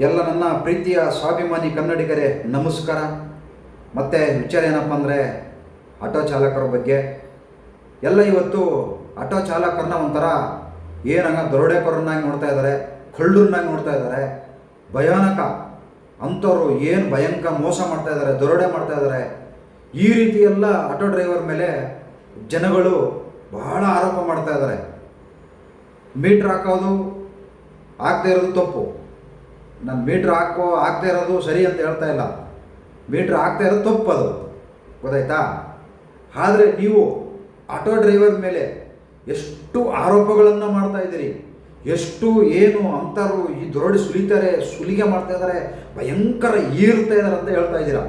ಎಲ್ಲ ನನ್ನ ಪ್ರೀತಿಯ ಸ್ವಾಭಿಮಾನಿ ಕನ್ನಡಿಗರೇ, ನಮಸ್ಕಾರ. ಮತ್ತು ವಿಚಾರ ಏನಪ್ಪ ಅಂದರೆ, ಆಟೋ ಚಾಲಕರ ಬಗ್ಗೆ. ಎಲ್ಲ ಇವತ್ತು ಆಟೋ ಚಾಲಕರನ್ನ ಒಂಥರ ಏನಂಗ ದರೋಡೆಕೋರನ್ನಾಗಿ ನೋಡ್ತಾ ಇದ್ದಾರೆ, ಕಳ್ಳರನ್ನಾಗಿ ನೋಡ್ತಾ ಇದ್ದಾರೆ. ಭಯಾನಕ. ಅಂಥವ್ರು ಏನು ಭಯಂಕರ ಮೋಸ ಮಾಡ್ತಾ ಇದ್ದಾರೆ, ದರೋಡೆ ಮಾಡ್ತಾ ಇದ್ದಾರೆ. ಈ ರೀತಿ ಎಲ್ಲ ಆಟೋ ಡ್ರೈವರ್ ಮೇಲೆ ಜನಗಳು ಬಹಳ ಆರೋಪ ಮಾಡ್ತಾ ಇದ್ದಾರೆ. ಮೀಟ್ರ್ ಹಾಕೋದು ಆಗದೇ ಇರೋದು ತಪ್ಪು. ನಾನು ಮೀಟ್ರ್ ಹಾಕೋ ಆಗ್ತಾ ಇರೋದು ಸರಿ ಅಂತ ಹೇಳ್ತಾ ಇಲ್ಲ. ಮೀಟ್ರ್ ಆಗ್ತಾ ಇರೋದು ತಪ್ಪು ಅದು. ಗೊತ್ತಾಯ್ತಾ? ಆದರೆ ನೀವು ಆಟೋ ಡ್ರೈವರ್ ಮೇಲೆ ಎಷ್ಟು ಆರೋಪಗಳನ್ನು ಮಾಡ್ತಾ ಇದ್ದೀರಿ? ಎಷ್ಟು ಏನು ಅಂತಾರು ಈ ದೊರಡಿ ಸುಲಿತಾರೆ, ಸುಲಿಗೆ ಮಾಡ್ತಾ ಇದ್ದಾರೆ, ಭಯಂಕರ ಈರ್ತಾ ಇದ್ದಾರೆ ಅಂತ ಹೇಳ್ತಾ ಇದ್ದೀರಾ?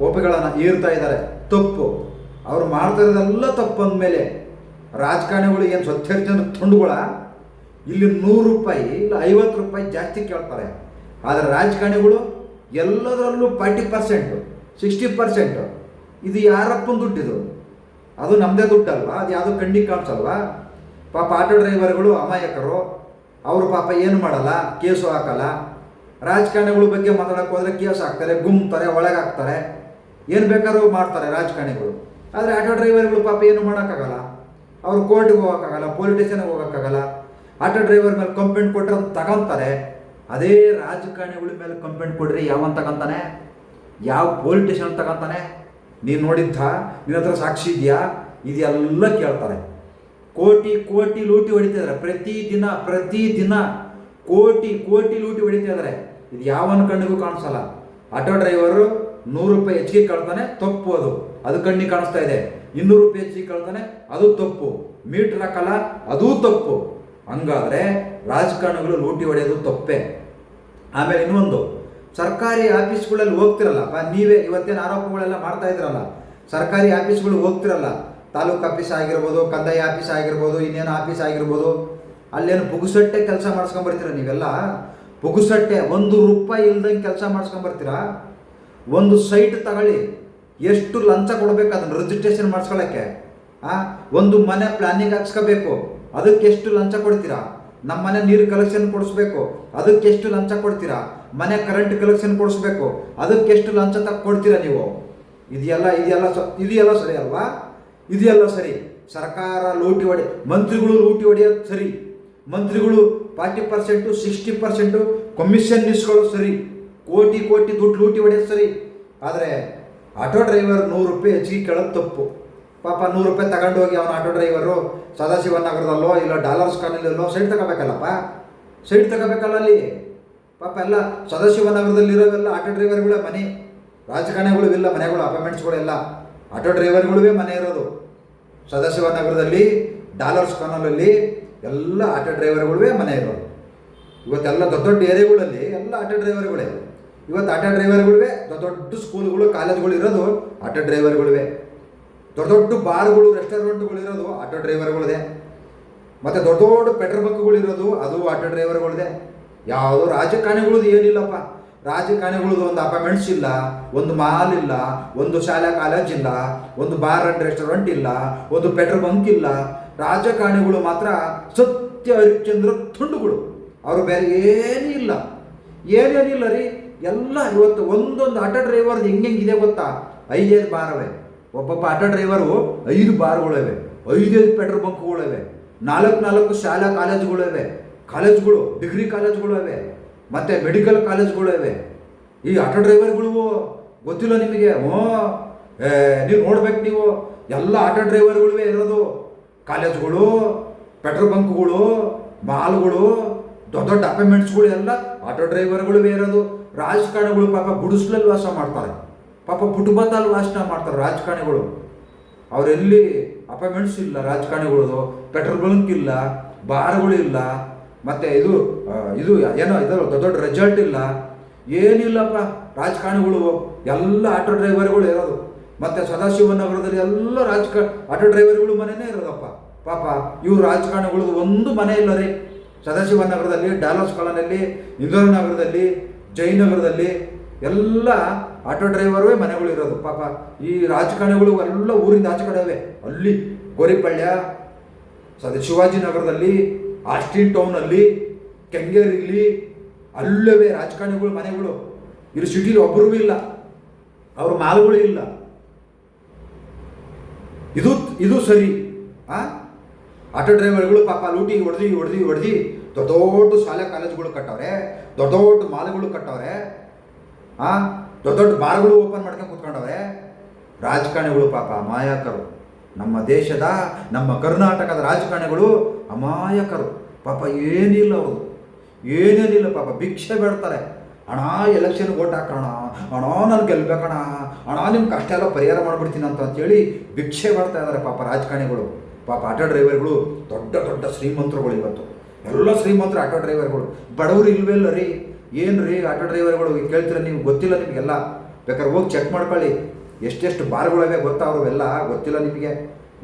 ಓಪೆಗಳನ್ನು ಈರ್ತಾ ಇದ್ದಾರೆ. ತಪ್ಪು. ಅವ್ರು ಮಾಡ್ತಾ ಇರೋದೆಲ್ಲ ತಪ್ಪು ಅಂದಮೇಲೆ ರಾಜಕಾರಣಿಗಳಿಗೆ ಏನು ಸ್ವಚ್ಛ ಜನ ತುಂಡುಗಳ? ಇಲ್ಲಿ ನೂರು ರೂಪಾಯಿ, ಇಲ್ಲ ಐವತ್ತು ರೂಪಾಯಿ ಜಾಸ್ತಿ ಕೇಳ್ತಾರೆ. ಆದರೆ ರಾಜಕಾರಣಿಗಳು ಎಲ್ಲದರಲ್ಲೂ ಫಾರ್ಟಿ ಪರ್ಸೆಂಟು, ಸಿಕ್ಸ್ಟಿ ಪರ್ಸೆಂಟು. ಇದು ಯಾರಪ್ಪನ ದುಡ್ಡಿದು ಅದು ನಮ್ಮದೇ ದುಡ್ಡಲ್ವಾ? ಅದು ಯಾವುದೋ ಕಂಡಿ ಕಾಣಿಸಲ್ವಾ? ಪಾಪ ಆಟೋ ಡ್ರೈವರ್ಗಳು ಅಮಾಯಕರು. ಅವರು ಪಾಪ ಏನು ಮಾಡಲ್ಲ? ಕೇಸು ಹಾಕಲ್ಲ. ರಾಜಕಾರಣಿಗಳ ಬಗ್ಗೆ ಮಾತಾಡೋಕೆ ಹೋದರೆ ಕೇಸ್ ಹಾಕ್ತಾರೆ, ಗುಮ್ತಾರೆ ಒಳಗೆ ಹಾಕ್ತಾರೆ ಏನು ಬೇಕಾದ್ರೂ ಮಾಡ್ತಾರೆ ರಾಜಕಾರಣಿಗಳು. ಆದರೆ ಆಟೋ ಡ್ರೈವರ್ಗಳು ಪಾಪ ಏನು ಮಾಡೋಕ್ಕಾಗಲ್ಲ? ಅವರು ಕೋರ್ಟಿಗೆ ಹೋಗೋಕ್ಕಾಗಲ್ಲ ಪೊಲೀಸ್ ಸ್ಟೇಷನ್ಗೆ ಹೋಗೋಕ್ಕಾಗಲ್ಲ. ಆಟೋ ಡ್ರೈವರ್ ಮೇಲೆ ಕಂಪ್ಲೇಂಟ್ ಕೊಟ್ಟರೆ ಅವ್ನು ತಗೊಂತಾರೆ ಅದೇ ರಾಜಕಾರಣಿಗಳ ಮೇಲೆ ಕಂಪ್ಲೇಂಟ್ ಕೊಡ್ರಿ ಯಾವನ್ ತಗೊಂತಾನೆ? ಯಾವ ಪೊಲೀಸ್ ಸ್ಟೇಷನ್ ತಗೊಂತಾನೆ? ನೀನು ನೋಡಿದ್ದ? ನಿನ್ನ ಹತ್ರ ಸಾಕ್ಷಿ ಇದೆಯಾ? ಇದೆಲ್ಲ ಕೇಳ್ತಾರೆ. ಕೋಟಿ ಕೋಟಿ ಲೂಟಿ ಹೊಡಿತಾ ಇದ್ದಾರೆ ಪ್ರತಿದಿನ ಪ್ರತಿದಿನ ಕೋಟಿ ಕೋಟಿ ಲೂಟಿ ಹೊಡಿತಾ ಇದ್ದಾರೆ ಇದು ಯಾವನ ಕಣ್ಣಿಗೂ ಕಾಣಿಸಲ್ಲ. ಆಟೋ ಡ್ರೈವರು ನೂರು ರೂಪಾಯಿ ಹೆಚ್ಚಿಗೆ ಕಳ್ತಾನೆ, ತಪ್ಪು ಅದು. ಅದು ಕಣ್ಣಿಗೆ ಕಾಣಿಸ್ತಾ ಇದೆ. ಇನ್ನೂರು ರೂಪಾಯಿ ಹೆಚ್ಚಿಗೆ ಕಳ್ತಾನೆ, ಅದು ತಪ್ಪು. ಮೀಟ್ರ್ ಹಾಕಲ್ಲ, ಅದೂ ತಪ್ಪು. ಹಂಗಾದ್ರೆ ರಾಜಕಾರಣಿಗಳು ಲೂಟಿ ಹೊಡೆಯೋದು ತಪ್ಪೆ. ಆಮೇಲೆ ಇನ್ನೊಂದು, ಸರ್ಕಾರಿ ಆಫೀಸ್ಗಳಲ್ಲಿ ಹೋಗ್ತಿರಲ್ಲ ಬಾ ನೀವೇ ಇವತ್ತೇನು ಆರೋಪಗಳೆಲ್ಲ ಮಾಡ್ತಾ ಇದ್ರಲ್ಲ, ಸರ್ಕಾರಿ ಆಫೀಸ್ಗಳು ಹೋಗ್ತಿರಲ್ಲ, ತಾಲೂಕು ಆಫೀಸ್ ಆಗಿರ್ಬೋದು, ಕಂದಾಯ ಆಫೀಸ್ ಆಗಿರ್ಬೋದು, ಇನ್ನೇನು ಆಫೀಸ್ ಆಗಿರ್ಬೋದು, ಅಲ್ಲೇನು ಬುಗುಸಟ್ಟೆ ಕೆಲಸ ಮಾಡಿಸ್ಕೊಂಬರ್ತೀರ ನೀವೆಲ್ಲ? ಬುಗುಸಟ್ಟೆ, ಒಂದು ರೂಪಾಯಿ ಇಲ್ದಂಗೆ ಕೆಲಸ ಮಾಡಿಸ್ಕೊಂಬರ್ತೀರಾ ಒಂದು ಸೈಟ್ ತಗೊಳ್ಳಿ, ಎಷ್ಟು ಲಂಚ ಕೊಡಬೇಕು ಅದನ್ನು ರಿಜಿಸ್ಟ್ರೇಷನ್ ಮಾಡಿಸ್ಕೊಳ್ಳೋಕ್ಕೆ ಒಂದು ಮನೆ ಪ್ಲಾನಿಂಗ್ ಹಾಕ್ಸ್ಕೋಬೇಕು. ಅದಕ್ಕೆ ಎಷ್ಟು ಲಂಚ ಕೊಡ್ತೀರಾ? ನಮ್ಮ ಮನೆ ನೀರು ಕಲೆಕ್ಷನ್ ಕೊಡಿಸ್ಬೇಕು. ಅದಕ್ಕೆ ಎಷ್ಟು ಲಂಚ ಕೊಡ್ತೀರಾ? ಮನೆ ಕರೆಂಟ್ ಕಲೆಕ್ಷನ್ ಕೊಡಿಸ್ಬೇಕು. ಅದಕ್ಕೆ ಎಷ್ಟು ಲಂಚ ತಕ್ಕ ಕೊಡ್ತೀರಾ ನೀವು? ಇದೆಲ್ಲ ಇದೆಲ್ಲ ಸ ಇದೆಲ್ಲ ಸರಿ ಅಲ್ವಾ? ಇದೆಲ್ಲ ಸರಿ. ಸರ್ಕಾರ ಲೂಟಿ ಹೊಡೆ, ಮಂತ್ರಿಗಳು ಲೂಟಿ ಹೊಡೆಯೋದು ಸರಿ. ಮಂತ್ರಿಗಳು forty percent, sixty percent commission ಇಸ್ಕೊಳ್ಳೋದು ಸರಿ. ಕೋಟಿ ಕೋಟಿ ದುಡ್ಡು ಲೂಟಿ ಹೊಡೆಯೋದು ಸರಿ. ಆದರೆ, ಆಟೋ ಡ್ರೈವರ್ ನೂರು ರೂಪಾಯಿ ಹೆಚ್ಚಿಗೆ ಕೇಳೋದು ತಪ್ಪು. ಪಾಪ ನೂರು ರೂಪಾಯಿ ತಗೊಂಡು ಹೋಗಿ ಅವನ ಆಟೋ ಡ್ರೈವರು ಸದಾಶಿವ ನಗರದಲ್ಲೋ ಇಲ್ಲ ಡಾಲರ್ಸ್ ಕಾನಲ್ಲೋ ಸೈಟ್ ತಗೋಬೇಕಲ್ಲಪ್ಪ? ಸೈಟ್ ತಗೋಬೇಕಲ್ಲ ಅಲ್ಲಿ? ಪಾಪ ಎಲ್ಲ ಸದಾಶಿವ ನಗರದಲ್ಲಿರೋವೆಲ್ಲ ಆಟೋ ಡ್ರೈವರ್ಗಳೇ ಮನೆ. ರಾಜಕಾರಣಿಗಳು ಇಲ್ಲ, ಮನೆಗಳು ಅಪಾರ್ಟ್ಮೆಂಟ್ಸ್ಗಳೆಲ್ಲ ಆಟೋ ಡ್ರೈವರ್ಗಳೇ ಮನೆ ಇರೋದು. ಸದಾಶಿವ ನಗರದಲ್ಲಿ ಡಾಲರ್ಸ್ ಕಾನಲಲ್ಲಿ ಎಲ್ಲ ಆಟೋ ಡ್ರೈವರ್ಗಳೇ ಮನೆ ಇರೋದು. ಇವತ್ತೆಲ್ಲ ದೊಡ್ಡ ದೊಡ್ಡ ಏರಿಯಾಗಳಲ್ಲಿ ಎಲ್ಲ ಆಟೋ ಡ್ರೈವರ್ಗಳೇ ಇವತ್ತು ಆಟೋ ಡ್ರೈವರ್ಗಳೇ ದೊಡ್ಡ ದೊಡ್ಡ ಸ್ಕೂಲ್ಗಳು ಕಾಲೇಜ್ಗಳು ಇರೋದು ಆಟೋ ಡ್ರೈವರ್ಗಳಿವೆ ದೊಡ್ಡ ದೊಡ್ಡ ಬಾರ್ಗಳು ರೆಸ್ಟೋರೆಂಟ್ಗಳು ಇರೋದು ಆಟೋ ಡ್ರೈವರ್ಗಳಿದೆ. ಮತ್ತು ದೊಡ್ಡ ದೊಡ್ಡ ಪೆಟ್ರೋಲ್ ಬಂಕ್ಗಳಿರೋದು ಅದು ಆಟೋ ಡ್ರೈವರ್ಗಳಿದೆ. ಯಾವುದೋ ರಾಜಕಾರಣಿಗಳದ್ದು ಏನಿಲ್ಲಪ್ಪ. ರಾಜಕಾರಣಿಗಳದ್ದು ಒಂದು ಅಪಾರ್ಟ್ಮೆಂಟ್ಸ್ ಇಲ್ಲ, ಒಂದು ಮಾಲ್ ಇಲ್ಲ, ಒಂದು ಶಾಲಾ ಕಾಲೇಜ್ ಇಲ್ಲ, ಒಂದು ಬಾರ್ ಅಂಡ್ ರೆಸ್ಟೋರೆಂಟ್ ಇಲ್ಲ, ಒಂದು ಪೆಟ್ರೋಲ್ ಬಂಕ್ ಇಲ್ಲ. ರಾಜಕಾರಣಿಗಳು ಮಾತ್ರ ಸತ್ಯ, ಹರಿಶ್ಚಂದ್ರ ತುಂಡುಗಳು. ಅವರು ಬೇರೆ ಏನೂ ಇಲ್ಲ. ಏನೇನಿಲ್ಲ ರೀ? ಎಲ್ಲ ಇವತ್ತು ಒಂದೊಂದು ಆಟೋ ಡ್ರೈವರ್ದು ಹೆಂಗೆಂಗಿದೆ ಗೊತ್ತಾ? ಐದೈದು ಬಾರವೆ. ಒಬ್ಬೊಬ್ಬ ಆಟೋ ಡ್ರೈವರು ಐದು ಬಾರ್ಗಳಿವೆ ಐದೈದು ಪೆಟ್ರೋಲ್ ಬಂಕ್ಗಳಿವೆ ನಾಲ್ಕು ನಾಲ್ಕು ಶಾಲಾ ಕಾಲೇಜುಗಳಿವೆ ಕಾಲೇಜ್ಗಳು, ಡಿಗ್ರಿ ಕಾಲೇಜ್ಗಳು ಇವೆ, ಮತ್ತು ಮೆಡಿಕಲ್ ಕಾಲೇಜ್ಗಳಿವೆ ಈ ಆಟೋ ಡ್ರೈವರ್ಗಳು ಗೊತ್ತಿಲ್ಲ ನಿಮಗೆ? ಹ್ಞೂ. ನೀವು ನೋಡ್ಬೇಕು ನೀವು. ಎಲ್ಲ ಆಟೋ ಡ್ರೈವರ್ಗಳಿವೆ ಇರೋದು. ಕಾಲೇಜ್ಗಳು, ಪೆಟ್ರೋಲ್ ಬಂಕ್ಗಳು, ಮಾಲ್ಗಳು, ದೊಡ್ಡ ದೊಡ್ಡ ಅಪಾರ್ಟ್ಮೆಂಟ್ಸ್ಗಳು ಎಲ್ಲ ಆಟೋ ಡ್ರೈವರ್ಗಳು ಇರೋದು. ರಾಜಕಾರಣಗಳು ಪಾಪ ಗುಡಿಸ್ಲಲ್ಲಿ ವಾಸ ಮಾಡ್ತಾರೆ. ಪಾಪ ಪುಟುಬತ್ತಲ್ಲಿ ವಾಸನೆ ಮಾಡ್ತಾರೆ ರಾಜಕಾರಣಿಗಳು. ಅವರೆಲ್ಲಿ ಅಪಾಯಿಂಟ್ಮೆಂಟ್ಸ್ ಇಲ್ಲ, ರಾಜಕಾರಣಿಗಳದು, ಪೆಟ್ರೋಲ್ ಬಂಕ್ ಇಲ್ಲ, ಬಾರ್ಗಳು ಇಲ್ಲ, ಮತ್ತು ಇದು ಇದು ಏನೋ ಇದರ ದೊಡ್ಡ ದೊಡ್ಡ ರೆಸಾರ್ಟ್ ಇಲ್ಲ. ಏನಿಲ್ಲಪ್ಪ, ರಾಜಕಾರಣಿಗಳು, ಎಲ್ಲ ಆಟೋ ಡ್ರೈವರ್ಗಳು ಇರೋದು. ಮತ್ತು ಸದಾಶಿವನಗರದಲ್ಲಿ ಎಲ್ಲ ರಾಜಕ ಆಟೋ ಡ್ರೈವರ್ಗಳು ಮನೆಯೇ ಇರೋದಪ್ಪ. ಪಾಪ, ಇವ್ರು ರಾಜಕಾರಣಿಗಳದ್ದು ಒಂದು ಮನೆ ಇಲ್ಲ ರೀ. ಸದಾಶಿವನಗರದಲ್ಲಿ ಡಾಲರ್ಸ್ ಇಂದೋರ್ ನಗರದಲ್ಲಿ ಜಯನಗರದಲ್ಲಿ ಎಲ್ಲ ಆಟೋ ಡ್ರೈವರ್ವೇ ಮನೆಗಳು ಇರೋದು. ಪಾಪ ಈ ರಾಜಕಾರಣಿಗಳು ಎಲ್ಲ ಊರಿಂದ ಆಚೆ ಕಡೆವೆ ಅಲ್ಲಿ ಗೋರಿಪಳ್ಯ, ಸದ ಶಿವಾಜಿನಗರದಲ್ಲಿ ಆಸ್ಟಿನ್ ಟೌನಲ್ಲಿ ಕೆಂಗೇರಿಲಿ, ಅಲ್ಲವೇ ರಾಜಕಾರಣಿಗಳು ಮನೆಗಳು. ಇರೋ ಸಿಟಿಲಿ ಒಬ್ಬರೂ ಇಲ್ಲ. ಅವ್ರ ಮಾಲ್ಗಳು ಇಲ್ಲ. ಇದು ಇದು ಸರಿ. ಆ? ಆಟೋ ಡ್ರೈವರ್ಗಳು ಪಾಪ ಲೂಟಿ ಹೊಡೆದು ಹೊಡೆದು ಹೊಡೆದು ದೊಡ್ಡ ದೊಡ್ಡ ಶಾಲೆ ಕಾಲೇಜುಗಳು ಕಟ್ಟವ್ರೆ, ದೊಡ್ಡ ದೊಡ್ಡ ಮಾಲ್ಗಳು ಕಟ್ಟವ್ರೆ. ಆ? ದೊಡ್ಡ ದೊಡ್ಡ ಬಾರ್ಗಳು ಓಪನ್ ಮಾಡ್ಕೊಂಡು ಕೂತ್ಕೊಂಡವ್ರೆ. ರಾಜಕಾರಣಿಗಳು ಪಾಪ ಅಮಾಯಕರು. ನಮ್ಮ ದೇಶದ, ನಮ್ಮ ಕರ್ನಾಟಕದ ರಾಜಕಾರಣಿಗಳು ಅಮಾಯಕರು. ಪಾಪ ಏನಿಲ್ಲ ಅವರು ಏನೇನಿಲ್ಲ ಪಾಪ, ಭಿಕ್ಷೆ ಬೇಡ್ತಾರೆ. ಹಣ ಎಲೆಕ್ಷನ್ ಓಟ್ ಹಾಕೋಣ ಅಣ್ಣ, ನಾನು ಗೆಲ್ಬೇಕಣ ಅಣ್ಣ ನಿಮ್ಮ ಕಷ್ಟ ಎಲ್ಲ ಪರಿಹಾರ ಮಾಡಿಬಿಡ್ತೀನಿ ಅಂತ ಅಂತೇಳಿ ಭಿಕ್ಷೆ ಬರ್ತಾ ಇದ್ದಾರೆ ಪಾಪ ರಾಜಕಾರಣಿಗಳು. ಪಾಪ ಆಟೋ ಡ್ರೈವರ್ಗಳು, ದೊಡ್ಡ ದೊಡ್ಡ ಶ್ರೀಮಂತರುಗಳು ಇವತ್ತು. ಎಲ್ಲ ಶ್ರೀಮಂತರು ಆಟೋ ಡ್ರೈವರ್ಗಳು. ಬಡವರು ಇಲ್ವೇ ಇಲ್ಲ ರೀ. ಏನು ರೀ ಆಟೋ ಡ್ರೈವರ್ಗಳು ಕೇಳ್ತೀರ ನೀವು? ಗೊತ್ತಿಲ್ಲ ನಿಮಗೆಲ್ಲ. ಬೇಕಾದ್ರೆ ಹೋಗಿ ಚೆಕ್ ಮಾಡ್ಕೊಳ್ಳಿ. ಎಷ್ಟೆಷ್ಟು ಬಾರ್ಗಳಿವೆ ಗೊತ್ತಾ ಅವ್ರವೆಲ್ಲ? ಗೊತ್ತಿಲ್ಲ ನಿಮಗೆ.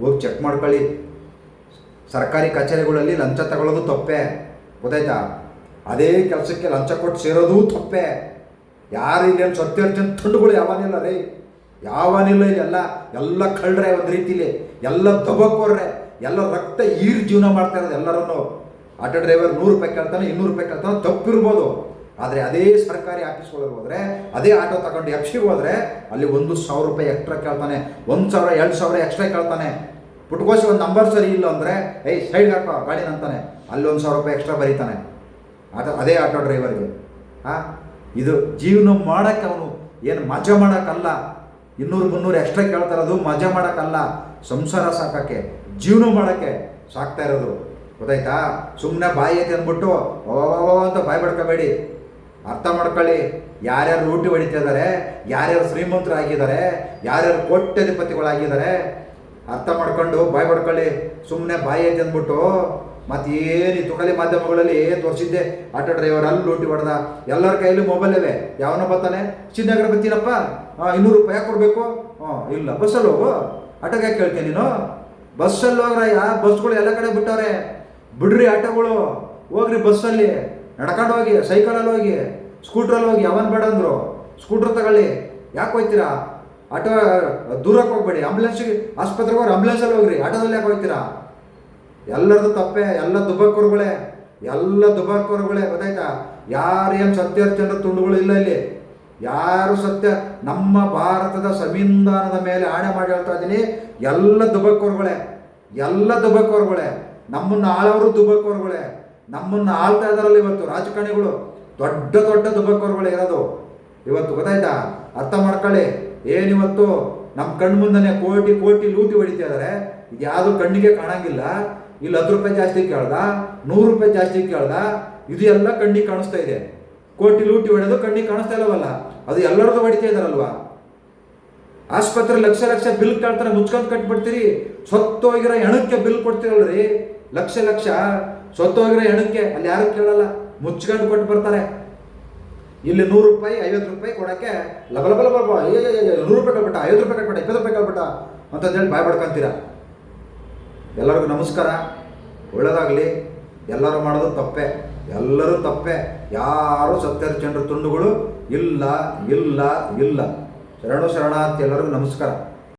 ಹೋಗಿ ಚೆಕ್ ಮಾಡ್ಕೊಳ್ಳಿ. ಸರ್ಕಾರಿ ಕಚೇರಿಗಳಲ್ಲಿ ಲಂಚ ತಗೊಳ್ಳೋದು ತಪ್ಪೆ. ಗೊತ್ತಾಯ್ತಾ? ಅದೇ ಕೆಲಸಕ್ಕೆ ಲಂಚ ಕೊಟ್ಟು ಸೇರೋದು ತಪ್ಪೆ. ಯಾರು ಇಲ್ಲೇನು ಸತ್ಯರ್ಜನ್ ತುಂಡುಗಳು ಯಾವನಿಲ್ಲ ರೀ? ಯಾವನಿಲ್ಲ ಇಲ್ಲೆಲ್ಲ ಎಲ್ಲ ಕಳ್ರೆ ಒಂದು ರೀತಿಲಿ. ಎಲ್ಲ ದಬಕ್ಕೋರ್ರೆ. ಎಲ್ಲ ರಕ್ತ ಈರ್ ಜೀವನ ಮಾಡ್ತಾ ಇರೋದು ಎಲ್ಲರನ್ನು. ಆಟೋ ಡ್ರೈವರ್ ನೂರು ರೂಪಾಯಿ ಕೇಳ್ತಾನೆ, ಇನ್ನೂರು ರೂಪಾಯಿ ಕೇಳ್ತಾನೆ, ತಪ್ಪಿರ್ಬೋದು. ಆದರೆ ಅದೇ ಸರ್ಕಾರಿ ಆಫೀಸ್ಗಳಿಗೆ ಹೋದರೆ, ಅದೇ ಆಟೋ ತಗೊಂಡು ಎಫ್ಸಿಗೆ ಹೋದರೆ ಅಲ್ಲಿ ಒಂದು ಸಾವಿರ ರೂಪಾಯಿ ಎಕ್ಸ್ಟ್ರಾ ಕೇಳ್ತಾನೆ, ಒಂದು ಸಾವಿರ, ಎರಡು ಸಾವಿರ ಎಕ್ಸ್ಟ್ರಾ ಕೇಳ್ತಾನೆ. ಪುಟ್ಕೋಸಿ ಒಂದು ನಂಬರ್ ಸರಿ ಇಲ್ಲ ಅಂದರೆ, ಏಯ್ ಸೈಡ್ ಹಾಕೋ, ಗಾಡಿನ ಅಂತಾನೆ. ಅಲ್ಲಿ ಒಂದು ಸಾವಿರ ರೂಪಾಯಿ ಎಕ್ಸ್ಟ್ರಾ ಬರೀತಾನೆ. ಆಟೋ ಅದೇ ಆಟೋ ಡ್ರೈವರ್ಗೆ ಹಾಂ ಇದು ಜೀವನ ಮಾಡೋಕ್ಕೆ ಅವನು ಏನು ಮಜಾ ಮಾಡೋಕ್ಕಲ್ಲ. ಇನ್ನೂರು ಮುನ್ನೂರು ಎಕ್ಸ್ಟ್ರಾ ಕೇಳ್ತಾರದು ಮಜಾ ಮಾಡೋಕ್ಕಲ್ಲ. ಸಂಸಾರ ಸಾಕಕ್ಕೆ, ಜೀವನ ಮಾಡೋಕ್ಕೆ ಸಾಕ್ತಾ ಇರೋದು. ಗೊತ್ತಾಯ್ತಾ? ಸುಮ್ಮನೆ ಬಾಯಿ ಐತೆ ಅಂದ್ಬಿಟ್ಟು ಓ ಅಂತ ಬಾಯಿ ಬಡ್ಕೋಬೇಡಿ. ಅರ್ಥ ಮಾಡ್ಕೊಳ್ಳಿ. ಯಾರ್ಯಾರು ರೂಟಿ ಹೊಡಿತಾ ಇದ್ದಾರೆ ಯಾರ್ಯಾರು ಶ್ರೀಮಂತರಾಗಿದ್ದಾರೆ, ಯಾರ್ಯಾರು ಕೋಟ್ಯಾಧಿಪತಿಗಳಾಗಿದ್ದಾರೆ, ಅರ್ಥ ಮಾಡ್ಕೊಂಡು, ಬಾಯಿ ಪಡ್ಕೊಳ್ಳಿ ಸುಮ್ಮನೆ ಬಾಯಿ ಐತೆ ಅಂದ್ಬಿಟ್ಟು ಮತ್ತೆ ಏನು ತುಕಲಿ ಮಾಧ್ಯಮಗಳಲ್ಲಿ ತೋರಿಸಿದ್ದೆ. ಆಟೋ ಡ್ರೈವರ್ ಅಲ್ಲಿ ಲೂಟಿ ಹೊಡೆದ. ಎಲ್ಲರ ಕೈಯಲ್ಲಿ ಮೊಬೈಲ್ ಇವೆ. ಯಾವನ ಬರ್ತಾನೆ. ಚಿನ್ನಗರ ಬರ್ತೀನಪ್ಪ. ಹಾಂ ಇನ್ನೂರು ರೂಪಾಯಿ ಯಾಕೆ ಕೊಡಬೇಕು. ಹಾಂ ಇಲ್ಲ ಬಸ್ಸಲ್ಲಿ ಹೋಗು. ಆಟೋಗೆ ಯಾಕೆ ಕೇಳ್ತೀನಿ ನೀನು? ಬಸ್ಸಲ್ಲಿ ಹೋಗ್ರಯ್ಯ ಬಸ್ಗಳು ಎಲ್ಲ ಕಡೆ ಬಿಟ್ಟವ್ರೆ. ಬಿಡ್ರಿ ಆಟೋಗಳು. ಹೋಗ್ರಿ ಬಸ್ಸಲ್ಲಿ ನಡ್ಕೊಂಡು ಹೋಗಿ, ಸೈಕಲಲ್ಲಿ ಹೋಗಿ, ಸ್ಕೂಟ್ರಲ್ಲಿ ಹೋಗಿ, ಯಾವನ್ ಬೇಡ ಅಂದರು, ಸ್ಕೂಟ್ರ್ ತಗೊಳ್ಳಿ. ಯಾಕೆ ಹೋಗ್ತೀರಾ ಆಟೋ, ದೂರಕ್ಕೆ ಹೋಗ್ಬೇಡಿ. ಆಂಬುಲೆನ್ಸಿಗೆ ಆಸ್ಪತ್ರೆಗೆ ಹೋಗಿ ಆಂಬುಲೆನ್ಸಲ್ಲಿ ಹೋಗ್ರಿ. ಆಟೋದಲ್ಲಿ ಯಾಕೆ ಹೋಗ್ತೀರಾ ಎಲ್ಲರದು ತಪ್ಪೆ, ಎಲ್ಲ ದುಬಕ್ಕರುಗಳೇ ಎಲ್ಲ ದುಬಕ್ಕರುಗಳೇ ಗೊತ್ತಾಯ್ತಾ? ಯಾರೇನು ಸತ್ಯರ್ಚಂದ್ರ ತುಂಡುಗಳು ಇಲ್ಲ ಇಲ್ಲಿ. ಯಾರು ಸತ್ಯ? ನಮ್ಮ ಭಾರತದ ಸಂವಿಧಾನದ ಮೇಲೆ ಆಣೆ ಮಾಡಿ ಹೇಳ್ತಾ ಇದ್ದೀನಿ, ಎಲ್ಲ ದುಬಕ್ಕರುಗಳೇ ಎಲ್ಲ ದುಬಕ್ಕರುಗಳೇ ನಮ್ಮನ್ನು ಆಳವರು ದುಬಕ್ಕರುಗಳೇ ನಮ್ಮನ್ನು ಆಳ್ತಾ ಇದ್ದಾರಲ್ಲ ಇವತ್ತು ರಾಜಕಾರಣಿಗಳು. ದೊಡ್ಡ ದೊಡ್ಡ ದುಬಕ್ಕರುಗಳೇ ಇರೋದು. ಇವತ್ತು ಗೊತ್ತಾಯ್ತಾ? ಅರ್ಥ ಮಾಡ್ಕೊಳ್ಳಿ. ಏನಿವತ್ತು ನಮ್ಮ ಕಣ್ಣು ಮುಂದನೆ ಕೋಟಿ ಕೋಟಿ ಲೂಟಿ ಹೊಡಿತಾ ಇದ್ದಾರೆ ಇದು ಯಾವುದು ಕಣ್ಣಿಗೆ ಕಾಣಂಗಿಲ್ಲ. ಇಲ್ಲಿ ಹತ್ತು ರೂಪಾಯಿ ಜಾಸ್ತಿ ಕೇಳ್ದ, ನೂರು ರೂಪಾಯಿ ಜಾಸ್ತಿ ಕೇಳ್ದ, ಇದು ಎಲ್ಲ ಕಣ್ಣಿಗೆ ಕಾಣಿಸ್ತಾ ಇದೆ. ಕೋಟಿ ಲೂಟಿ ಹೊಡೆದು ಕಣ್ಣಿಗೆ ಕಾಣಿಸ್ತಾ ಇಲ್ಲವಲ್ಲ? ಅದು ಎಲ್ಲರದು ಹೊಡಿತಾ ಇದಾರಲ್ವಾ? ಆಸ್ಪತ್ರೆ ಲಕ್ಷ ಲಕ್ಷ ಬಿಲ್ ಕೇಳ್ತಾರೆ ಮುಚ್ಕೊಂಡು ಕಟ್ಬಿಡ್ತೀರಿ. ಸತ್ತೋಗಿರೋ ಹೆಣಕ್ಕೆ ಬಿಲ್ ಕೊಡ್ತೀರಲ್ರಿ. ಲಕ್ಷ ಲಕ್ಷ. ಸತ್ತೋಗಿರೋ ಹೆಣಕ್ಕೆ ಅಲ್ಲಿ ಯಾರು ಕೇಳಲ್ಲ? ಮುಚ್ಕೊಂಡು ಕೊಟ್ಟು ಬರ್ತಾರೆ. ಇಲ್ಲಿ ನೂರು ರೂಪಾಯಿ, ಐವತ್ತು ರೂಪಾಯಿ ಕೊಡೋಕ್ಕೆ ಲಬ ಬಲ ನೂರು ರೂಪಾಯಿ ಕಟ್ಬಿಟ್ಟ ಐವತ್ತು ರೂಪಾಯಿ ಕಟ್ಬಿಟ್ಟ ಇಪ್ಪತ್ತು ರೂಪಾಯಿ ಕಟ್ಬಿಟ್ಟ ಅಂತಂದೇಳಿ ಬಾಯ್ ಬಡ್ಕೊಂತೀರ ಎಲ್ಲರಿಗೂ ನಮಸ್ಕಾರ. ಒಳ್ಳೇದಾಗಲಿ. ಎಲ್ಲರೂ ಮಾಡೋದು ತಪ್ಪೆ. ಎಲ್ಲರೂ ತಪ್ಪೆ. ಯಾರು ಜನರ ತುಂಡುಗಳು ಇಲ್ಲ ಇಲ್ಲ ಇಲ್ಲ. ಶರಣು, ಶರಣಾರ್ಥಿ ಎಲ್ಲರಿಗೂ ನಮಸ್ಕಾರ.